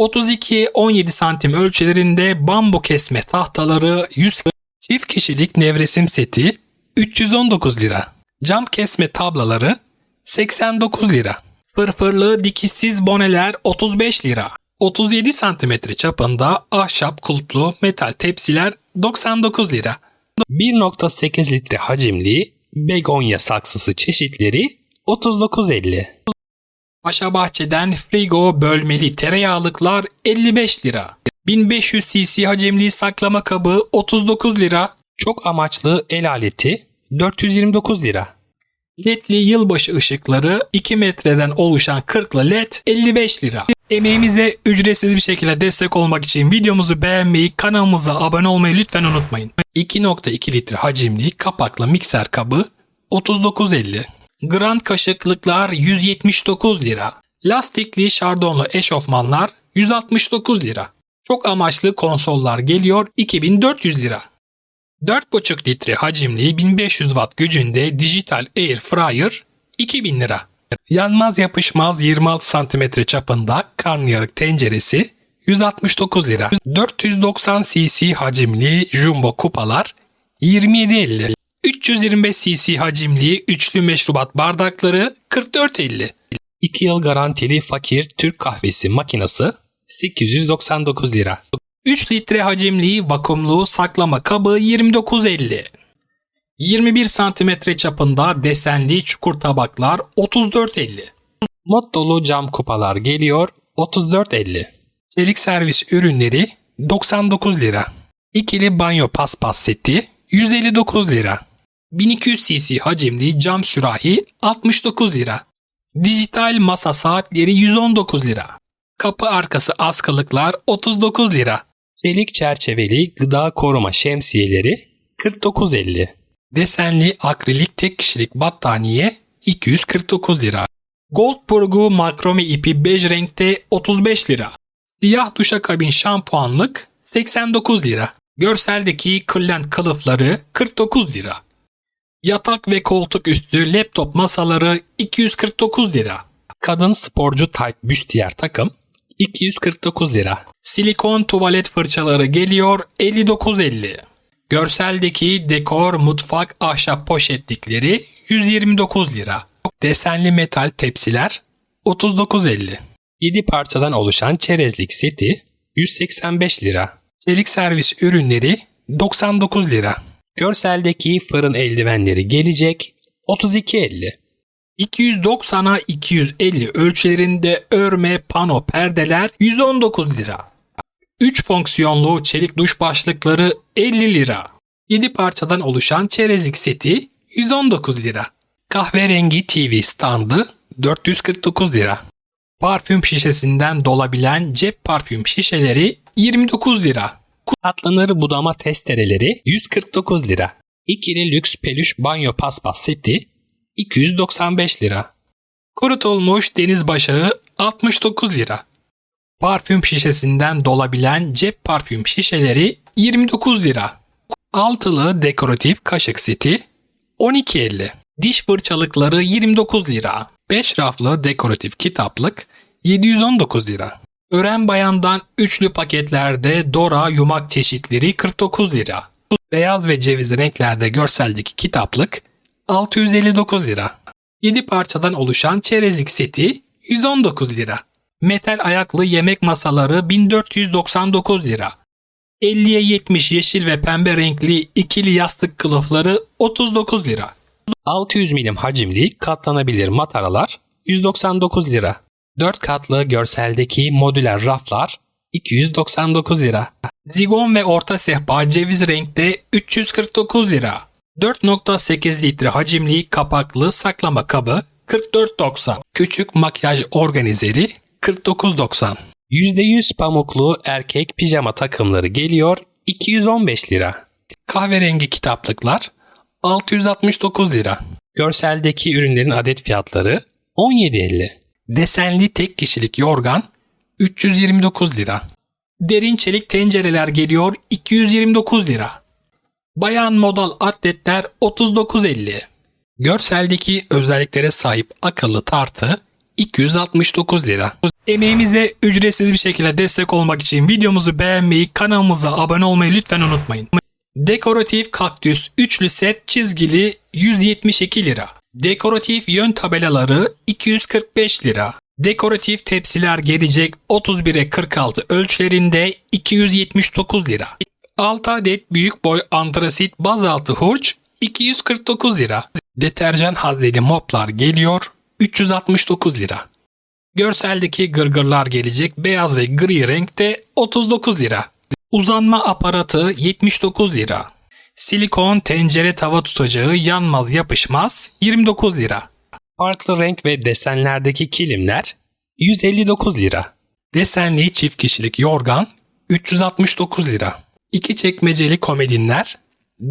32-17 santim ölçülerinde bambu kesme tahtaları 100 çift kişilik nevresim seti 319 lira. Cam kesme tablaları 89 lira. Fırfırlı dikişsiz boneler 35 lira. 37 santimetre çapında ahşap kulplu metal tepsiler 99 lira. 1.8 litre hacimli begonya saksısı çeşitleri 39.50. Paşa Bahçe'den frigo bölmeli tereyağlıklar 55 lira. 1500 cc hacimli saklama kabı 39 lira. Çok amaçlı el aleti 429 lira. LED'li yılbaşı ışıkları 2 metreden oluşan 40'lı LED 55 lira. Emeğimize ücretsiz bir şekilde destek olmak için videomuzu beğenmeyi, kanalımıza abone olmayı lütfen unutmayın. 2.2 litre hacimli kapaklı mikser kabı 39.50. Grand kaşıklıklar 179 lira. Lastikli şardonlu eşofmanlar 169 lira. Çok amaçlı konsollar geliyor 2400 lira. 4,5 litre hacimli 1500 watt gücünde dijital air fryer 2000 lira. Yanmaz yapışmaz 26 cm çapında karnıyarık tenceresi 169 lira. 490 cc hacimli jumbo kupalar 27.50. 325 cc hacimli üçlü meşrubat bardakları 44.50. 2 yıl garantili fakir Türk kahvesi makinesi 899 lira. 3 litre hacimli vakumlu saklama kabı 29.50. 21 santimetre çapında desenli çukur tabaklar 34.50. Mod dolu cam kupalar geliyor 34.50. Çelik servis ürünleri 99 lira. İkili banyo paspas seti 159 lira. 1200 cc hacimli cam sürahi 69 lira. Dijital masa saatleri 119 lira. Kapı arkası askılıklar 39 lira. Çelik çerçeveli gıda koruma şemsiyeleri 49.50. Desenli akrilik tek kişilik battaniye 249 lira. Goldburgu makrome ipi bej renkte 35 lira. Siyah duşakabin şampuanlık 89 lira. Görseldeki kırlent kılıfları 49 lira. Yatak ve koltuk üstü laptop masaları 249 lira. Kadın sporcu tight büstiyer takım 249 lira. Silikon tuvalet fırçaları geliyor 59.50. Görseldeki dekor mutfak ahşap poşetlikleri 129 lira. Desenli metal tepsiler 39.50. 7 parçadan oluşan çerezlik seti 185 lira. Çelik servis ürünleri 99 lira. Görseldeki fırın eldivenleri gelecek 32.50. 290'a 250 ölçülerinde örme pano perdeler 119 lira. 3 fonksiyonlu çelik duş başlıkları 50 lira. 7 parçadan oluşan çerezlik seti 119 lira. Kahverengi TV standı 449 lira. Parfüm şişesinden dolabilen cep parfüm şişeleri 29 lira. Katlanır budama testereleri 149 lira. İkili lüks peluş banyo paspas seti 295 lira. Kurutulmuş deniz başağı 69 lira. Parfüm şişesinden dolabilen cep parfüm şişeleri 29 lira. Altılı dekoratif kaşık seti 12.50. Diş fırçalıkları 29 lira. 5 raflı dekoratif kitaplık 719 lira. Ören bayandan üçlü paketlerde Dora yumak çeşitleri 49 lira. Beyaz ve ceviz renklerde görseldeki kitaplık 659 lira. 7 parçadan oluşan çerezlik seti 119 lira. Metal ayaklı yemek masaları 1499 lira. 50'ye 70 yeşil ve pembe renkli ikili yastık kılıfları 39 lira. 600 milim hacimli katlanabilir mataralar 199 lira. 4 katlı görseldeki modüler raflar 299 lira. Zigon ve orta sehpa ceviz renkte 349 lira. 4.8 litre hacimli kapaklı saklama kabı 44.90. Küçük makyaj organizeri 49.90. %100 pamuklu erkek pijama takımları geliyor 215 lira. Kahverengi kitaplıklar 669 lira. Görseldeki ürünlerin adet fiyatları 17.50. Desenli tek kişilik yorgan 329 lira. Derin çelik tencereler geliyor 229 lira. Bayan modal atletler 39.50. Görseldeki özelliklere sahip akıllı tartı 269 lira. Emeğimize ücretsiz bir şekilde destek olmak için videomuzu beğenmeyi, kanalımıza abone olmayı lütfen unutmayın. Dekoratif kaktüs üçlü set çizgili 172 lira. Dekoratif yön tabelaları 245 lira. Dekoratif tepsiler gelecek 31'e 46 ölçülerinde 279 lira. 6 adet büyük boy antrasit bazaltı hurç 249 lira. Deterjan hazneli moplar geliyor 369 lira. Görseldeki gırgırlar gelecek beyaz ve gri renkte 39 lira. Uzanma aparatı 79 lira. Silikon tencere tava tutacağı yanmaz yapışmaz 29 lira. Farklı renk ve desenlerdeki kilimler 159 lira. Desenli çift kişilik yorgan 369 lira. İki çekmeceli komodinler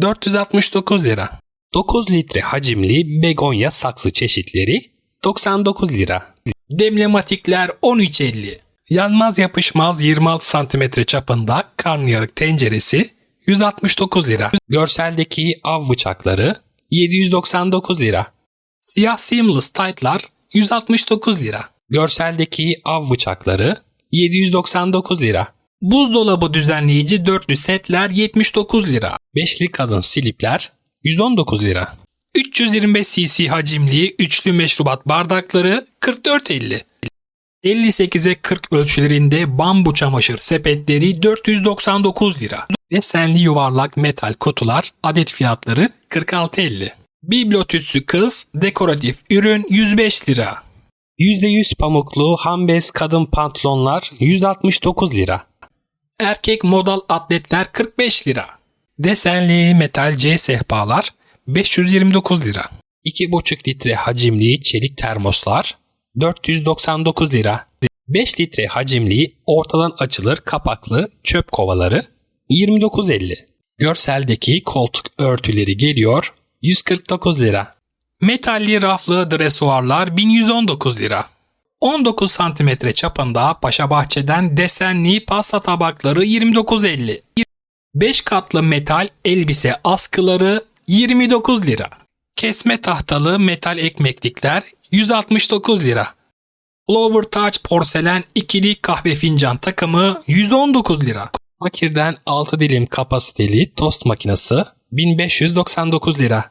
469 lira. 9 litre hacimli begonya saksı çeşitleri 99 lira. Demlematikler 13.50. Yanmaz yapışmaz 26 cm çapında karnıyarık tenceresi 169 lira. Görseldeki av bıçakları 799 lira. Siyah seamless tight'lar 169 lira. Görseldeki av bıçakları 799 lira. Buzdolabı düzenleyici dörtlü setler 79 lira. Beşli kadın silipler 119 lira. 325 cc hacimli üçlü meşrubat bardakları 44.50. 58'e 40 ölçülerinde bambu çamaşır sepetleri 499 lira. Desenli yuvarlak metal kutular adet fiyatları 46.50. Bibliotütsü kız dekoratif ürün 105 lira. %100 pamuklu hambez kadın pantolonlar 169 lira. Erkek modal atletler 45 lira. Desenli metal C sehpalar 529 lira. 2,5 litre hacimli çelik termoslar 499 lira. 5 litre hacimli ortadan açılır kapaklı çöp kovaları 29.50. Görseldeki koltuk örtüleri geliyor 149 lira. Metalli raflı dresuarlar 1119 lira. 19 cm çapında Paşa Bahçe'den desenli pasta tabakları 29.50. 5 katlı metal elbise askıları 29 lira. Kesme tahtalı metal ekmeklikler 169 lira. Lower Touch porselen ikili kahve fincan takımı 119 lira. Fakirden 6 dilim kapasiteli tost makinesi 1599 lira.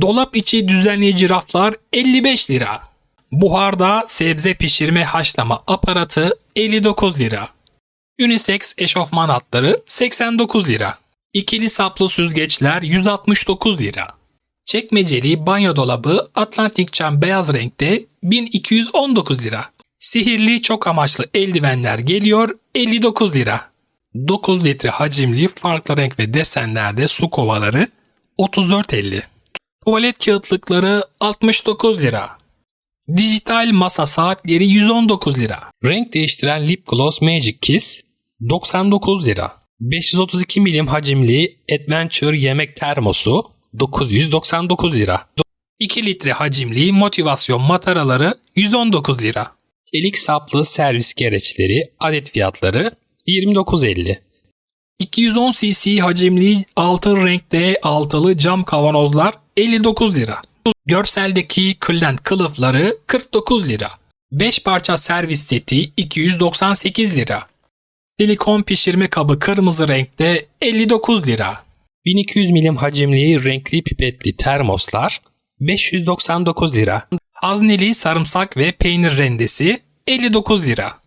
Dolap içi düzenleyici raflar 55 lira. Buharda sebze pişirme haşlama aparatı 59 lira. Unisex eşofman hatları 89 lira. İkili saplı süzgeçler 169 lira. Çekmeceli banyo dolabı Atlantik cam beyaz renkte 1219 lira. Sihirli çok amaçlı eldivenler geliyor 59 lira. 9 litre hacimli farklı renk ve desenlerde su kovaları 34.50. Tuvalet kağıtlıkları 69 lira. Dijital masa saatleri 119 lira. Renk değiştiren lip gloss Magic Kiss 99 lira. 532 milim hacimli Adventure yemek termosu 999 lira. 2 litre hacimli motivasyon mataraları 119 lira. Çelik saplı servis gereçleri adet fiyatları 29.50. 210 cc hacimli altın renkte altılı cam kavanozlar 59 lira. Görseldeki kırlent kılıfları 49 lira. 5 parça servis seti 298 lira. Silikon pişirme kabı kırmızı renkte 59 lira. 1200 milim hacimli renkli pipetli termoslar 599 lira. Hazneli sarımsak ve peynir rendesi 59 lira.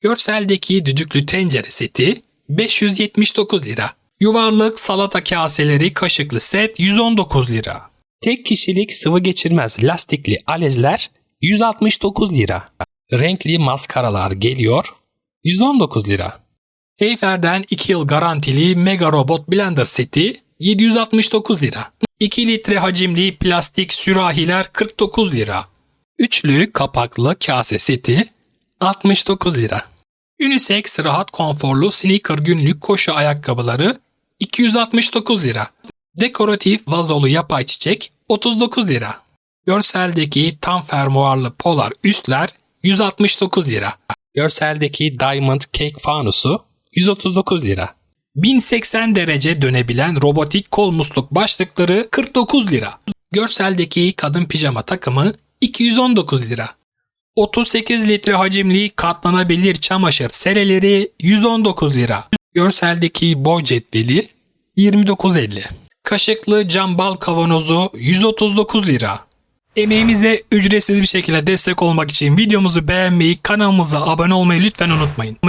Görseldeki düdüklü tencere seti 579 lira. Yuvarlık salata kaseleri kaşıklı set 119 lira. Tek kişilik sıvı geçirmez lastikli alezler 169 lira. Renkli maskaralar geliyor 119 lira. Heyfer'den 2 yıl garantili Mega Robot Blender seti 769 lira. 2 litre hacimli plastik sürahiler 49 lira. Üçlü kapaklı kase seti 69 lira. Unisex rahat konforlu sneaker günlük koşu ayakkabıları 269 lira. Dekoratif vazolu yapay çiçek 39 lira. Görseldeki tam fermuarlı polar üstler 169 lira. Görseldeki Diamond Cake fanusu 139 lira. 1080 derece dönebilen robotik kol musluk başlıkları 49 lira. Görseldeki kadın pijama takımı 219 lira. 38 litre hacimli katlanabilir çamaşır sereleri 119 lira. Görseldeki boy cetveli 29.50. Kaşıklı cam bal kavanozu 139 lira. Emeğimize ücretsiz bir şekilde destek olmak için videomuzu beğenmeyi, kanalımıza abone olmayı lütfen unutmayın.